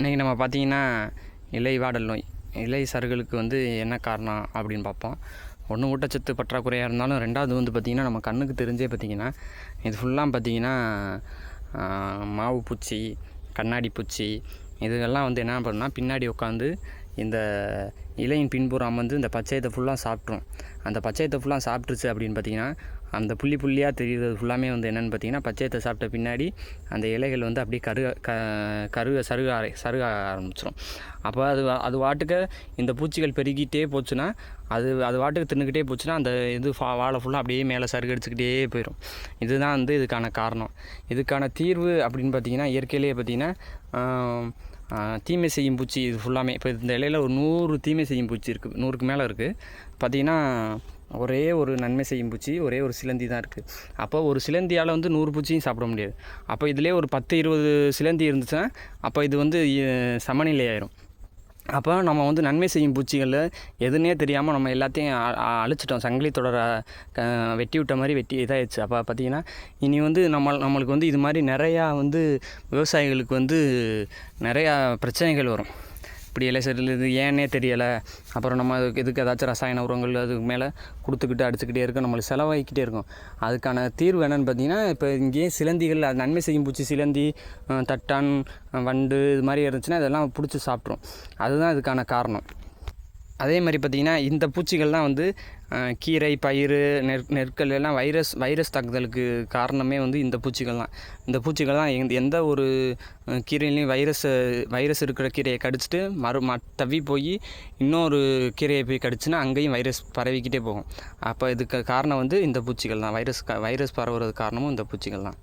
இன்றைக்கி நம்ம பார்த்தீங்கன்னா இலை வாடல் நோய். இலை சருகளுக்கு வந்து என்ன காரணம் அப்படின்னு பார்ப்போம். ஒன்று ஊட்டச்சத்து பற்றாக்குறையாக இருந்தாலும் ரெண்டாவது வந்து பார்த்திங்கன்னா நம்ம கண்ணுக்கு தெரிஞ்சே பார்த்திங்கன்னா இது ஃபுல்லாக பார்த்திங்கன்னா மாவு பூச்சி கண்ணாடி பூச்சி இதுகெல்லாம் வந்து என்ன பண்ணுன்னா பின்னாடி உட்காந்து இந்த இலையின் பின்புறம் வந்து இந்த பச்சையத்தை ஃபுல்லாக சாப்பிட்ரும் அந்த பச்சையத்தை ஃபுல்லாக சாப்பிட்ருச்சு அப்படின்னு பார்த்தீங்கன்னா அந்த புள்ளி புள்ளியாக தெரியுறது ஃபுல்லாமே வந்து என்னென்னு பார்த்தீங்கன்னா பச்சையத்தை சாப்பிட்ட பின்னாடி அந்த இலைகள் வந்து அப்படியே கருக க கருக சருக சருக ஆரம்பிச்சிடும் அப்போ அது அது வாட்டுக்கு இந்த பூச்சிகள் பெருகிட்டே போச்சுன்னா அது அது வாட்டுக்கு தின்னுக்கிட்டே போச்சுன்னா அந்த இது ஃபா வாழை ஃபுல்லாக அப்படியே மேலே சருகடிச்சுக்கிட்டே போயிடும் இதுதான் வந்து இதுக்கான காரணம். இதுக்கான தீர்வு அப்படின்னு பார்த்தீங்கன்னா இயற்கையிலேயே பார்த்தீங்கன்னா தீமை செய்யும் பூச்சி இது ஃபுல்லாமே இப்போ இந்த இலையில் ஒரு நூறு தீமை செய்யும் பூச்சி இருக்குது நூறுக்கு மேலே இருக்குது பார்த்தீங்கன்னா ஒரே ஒரு நன்மை செய்யும் பூச்சி ஒரே ஒரு சிலந்தி தான் இருக்குது அப்போ ஒரு சிலந்தியால் வந்து நூறு பூச்சியும் சாப்பிட முடியாது. அப்போ இதிலே ஒரு பத்து இருபது சிலந்தி இருந்துச்சுன்னா அப்போ இது வந்து சமநிலை ஆயிரும் அப்போ நம்ம வந்து நன்மை செய்யும் பூச்சிகளில் எதுனே தெரியாமல் நம்ம எல்லாத்தையும் அழிச்சிட்டோம். சங்கிலி தொடர க வெட்டி விட்ட மாதிரி வெட்டி இதாகிடுச்சு அப்போ பார்த்தீங்கன்னா இனி வந்து நம்ம நம்மளுக்கு வந்து இது மாதிரி நிறையா வந்து விவசாயிகளுக்கு வந்து நிறையா பிரச்சனைகள் வரும். இப்படி இலை சரியில் இது ஏன்னே தெரியலை. அப்புறம் நம்ம அதுக்கு இதுக்கு ஏதாச்சும் ரசாயன உரங்கள் அதுக்கு மேலே கொடுத்துக்கிட்டு அடிச்சுக்கிட்டே இருக்கும் நம்மளுக்கு செலவாகிக்கிட்டே இருக்கும். அதுக்கான தீர்வு என்னென்னு பார்த்தீங்கன்னா இப்போ இங்கேயே சிலந்திகள் அது நன்மை செய்யும் பூச்சி சிலந்தி தட்டான் வண்டு இது மாதிரி இருந்துச்சுன்னா இதெல்லாம் பிடிச்சி சாப்பிட்ரும் அதுதான் இதுக்கான காரணம். அதே மாதிரி பார்த்திங்கன்னா இந்த பூச்சிகள்லாம் வந்து கீரை பயிர் நெற் நெற்கள் எல்லாம் வைரஸ் வைரஸ் தாக்குதலுக்கு காரணமே வந்து இந்த பூச்சிகள் தான் இந்த பூச்சிகள் தான் எந்த எந்த ஒரு கீரையிலையும் வைரஸ் வைரஸ் இருக்கிற கீரையை கடிச்சிட்டு மறு ம தவி போய் இன்னொரு கீரையை போய் கடிச்சுன்னா அங்கேயும் வைரஸ் பரவிக்கிட்டே போகும். அப்போ இதுக்கு காரணம் வந்து இந்த பூச்சிகள் தான் வைரஸ் க- வைரஸ் பரவுறது காரணமும் இந்த பூச்சிகள் தான்